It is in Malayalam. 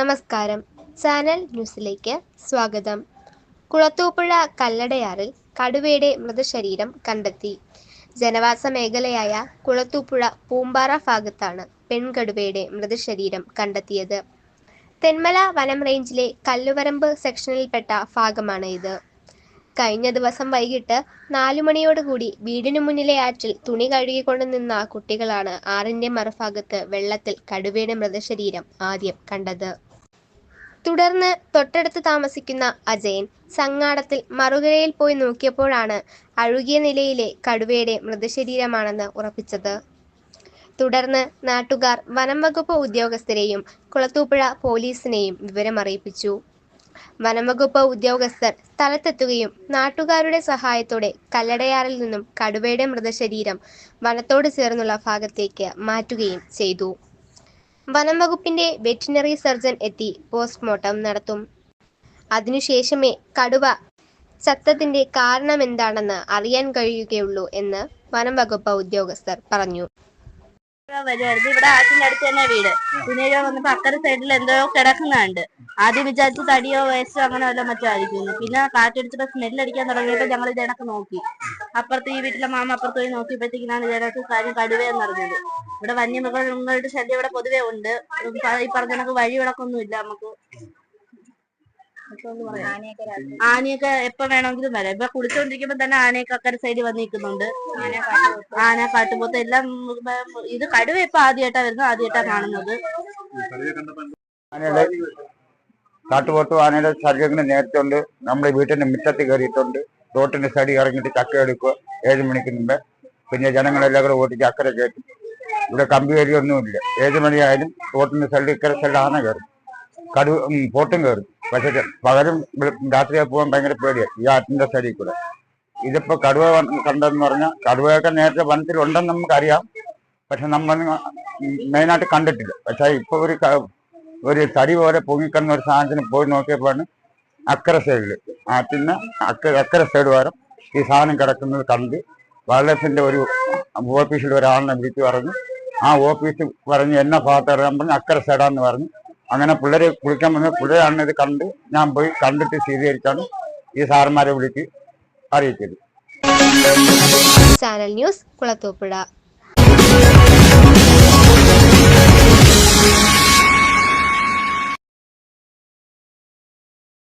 നമസ്കാരം. ചാനൽ ന്യൂസിലേക്ക് സ്വാഗതം. കുളത്തൂപ്പുഴ കല്ലടയാറിൽ കടുവയുടെ മൃതശരീരം കണ്ടെത്തി. ജനവാസ മേഖലയായ കുളത്തൂപ്പുഴ പൂമ്പാറ ഭാഗത്താണ് പെൺകടുവയുടെ മൃതശരീരം കണ്ടെത്തിയത്. തെന്മല വനം റേഞ്ചിലെ കല്ലുവരമ്പ് സെക്ഷനിൽപ്പെട്ട ഭാഗമാണ് ഇത്. കഴിഞ്ഞ ദിവസം വൈകിട്ട് നാലു മണിയോടുകൂടി വീടിനു മുന്നിലെ ആറ്റിൽ തുണി കഴുകിക്കൊണ്ട് നിന്ന കുട്ടികളാണ് ആറിന്റെ മറുഭാഗത്ത് വെള്ളത്തിൽ കടുവയുടെ മൃതശരീരം ആദ്യം കണ്ടത്. തുടർന്ന് തൊട്ടടുത്ത് താമസിക്കുന്ന അജയൻ സങ്ങാടത്തിൽ മറുകരയിൽ പോയി നോക്കിയപ്പോഴാണ് അഴുകിയ നിലയിലെ കടുവയുടെ മൃതശരീരമാണെന്ന് ഉറപ്പിച്ചത്. തുടർന്ന് നാട്ടുകാർ വനംവകുപ്പ് ഉദ്യോഗസ്ഥരെയും കുളത്തൂപ്പുഴ പോലീസിനെയും വിവരമറിയിപ്പിച്ചു. വനംവകുപ്പ് ഉദ്യോഗസ്ഥർ സ്ഥലത്തെത്തുകയും നാട്ടുകാരുടെ സഹായത്തോടെ കല്ലടയാറിൽ നിന്നും കടുവയുടെ മൃതശരീരം വനത്തോട് ചേർന്നുള്ള ഭാഗത്തേക്ക് മാറ്റുകയും ചെയ്തു. വനം വകുപ്പിന്റെ വെറ്റിനറി സർജൻ എത്തി പോസ്റ്റ്മോർട്ടം നടത്തും. അതിനുശേഷമേ കടുവ ചത്തതിന്റെ കാരണമെന്താണെന്ന് അറിയാൻ കഴിയുകയുള്ളൂ എന്ന് വനം വകുപ്പ് ഉദ്യോഗസ്ഥർ പറഞ്ഞു. ഇവിടെ ആറ്റിന്റെ അടുത്ത് തന്നെ വീട്. പിന്നെ വന്നപ്പോ അക്കരെ സൈഡിൽ എന്തോ കിടക്കുന്നുണ്ട്. ആദ്യം വിചാരിച്ചു തടിയോ വേസ്റ്റോ അങ്ങനെ വല്ല മറ്റോ ആയിരിക്കുന്നു പിന്നെ കാറ്റടിച്ചപ്പോ സ്മെല്ല് അടിക്കാൻ തുടങ്ങിയപ്പോ ഞങ്ങൾ ഇതിനൊക്കെ നോക്കി. അപ്പുറത്ത് ഈ വീട്ടിലെ മാമ അപ്പുറത്ത് പോയി നോക്കിയപ്പോഴത്തേക്കിനാണ് ഇതിനകത്ത് കാര്യം കടുവയെന്ന് അറിഞ്ഞത്. ഇവിടെ വന്യമൃഗങ്ങളുടെ ശല്യം ഇവിടെ പൊതുവെ ഉണ്ട്. ഈ പറഞ്ഞ കണക്ക് വഴി വിളക്കൊന്നും ഇല്ല നമുക്ക്. ആനയൊക്കെ എപ്പോ വേണമെങ്കിലും വരാം. ഇപ്പൊ കുളിച്ചോണ്ടിരിക്കുമ്പോ തന്നെ ആനയൊക്കെ അക്കരെ സൈഡിൽ വന്ന് നിൽക്കുന്നുണ്ട് ആന കാട്ടുപോത്ത്. എല്ലാം ഇത് കടുവ ഇപ്പൊ ആദ്യമായിട്ടാ വരുന്നത്. ആദ്യമായിട്ടാ കാണുന്നത്. കാട്ടുപോത്ത് കാട്ടുപോത്തും ആനയുടെ ശരീരത്തിന് നേരത്തെ ഉണ്ട് നമ്മുടെ വീട്ടിന്റെ മുറ്റത്ത് കയറിയിട്ടുണ്ട്. റോട്ടിന്റെ സൈഡിൽ ഇറങ്ങിയിട്ട് ചക്ക എടുക്കുക ഏഴ് മണിക്ക് മുമ്പേ. പിന്നെ ജനങ്ങളെല്ലാം കൂടെ ഓടിച്ച് അക്കരെ കയറ്റും. ഇവിടെ കമ്പി വരിയൊന്നുമില്ല ഏഴ് മണിയായാലും തോട്ടിന് സൈഡിൽ ഇക്കര ആന കയറും കടു പോട്ടും കയറും പക്ഷെ പകരം രാത്രിയായി രാത്രിയാ പോകാൻ ഭയങ്കര പേടിയാണ് ഈ ആറ്റിന്റെ സൈഡിൽ കൂടെ ഇതിപ്പോ കടുവ കണ്ടെന്ന് പറഞ്ഞാൽ കടുവയൊക്കെ നേരത്തെ വനത്തിലുണ്ടെന്ന് നമുക്കറിയാം പക്ഷെ നമ്മൾ മെയിനായിട്ട് കണ്ടിട്ടില്ല പക്ഷെ ഇപ്പൊ ഒരു ഒരു തടി പോലെ പൊങ്ങിക്കിടന്ന ഒരു സാധനത്തിന് പോയി നോക്കിയപ്പോഴാണ് അക്കര സൈഡിൽ ആറ്റിന് അക്കര അക്കര സൈഡ് വരെ ഈ സാധനം കിടക്കുന്നത് കണ്ട് വൈൽഡ്ലൈഫിന്റെ ഒരു ഓഫീസിൽ ഒരാളിനെ വിളിച്ചു പറഞ്ഞു ആ ഓഫീസ് പറഞ്ഞ് എന്നെ ഭാഗത്ത് പറഞ്ഞ് അക്കരെ സൈഡാന്ന് പറഞ്ഞ്. അങ്ങനെ പിള്ളേരെ കുളിക്കാൻ വന്ന പിള്ളേരാണ് ഇത് കണ്ട് ഞാൻ പോയി കണ്ടിട്ട് സ്ഥിരീകരിച്ചാണ് ഈ സാറന്മാരെ വിളിച്ച് അറിയിച്ചത്. Channel news Kulathupuzha.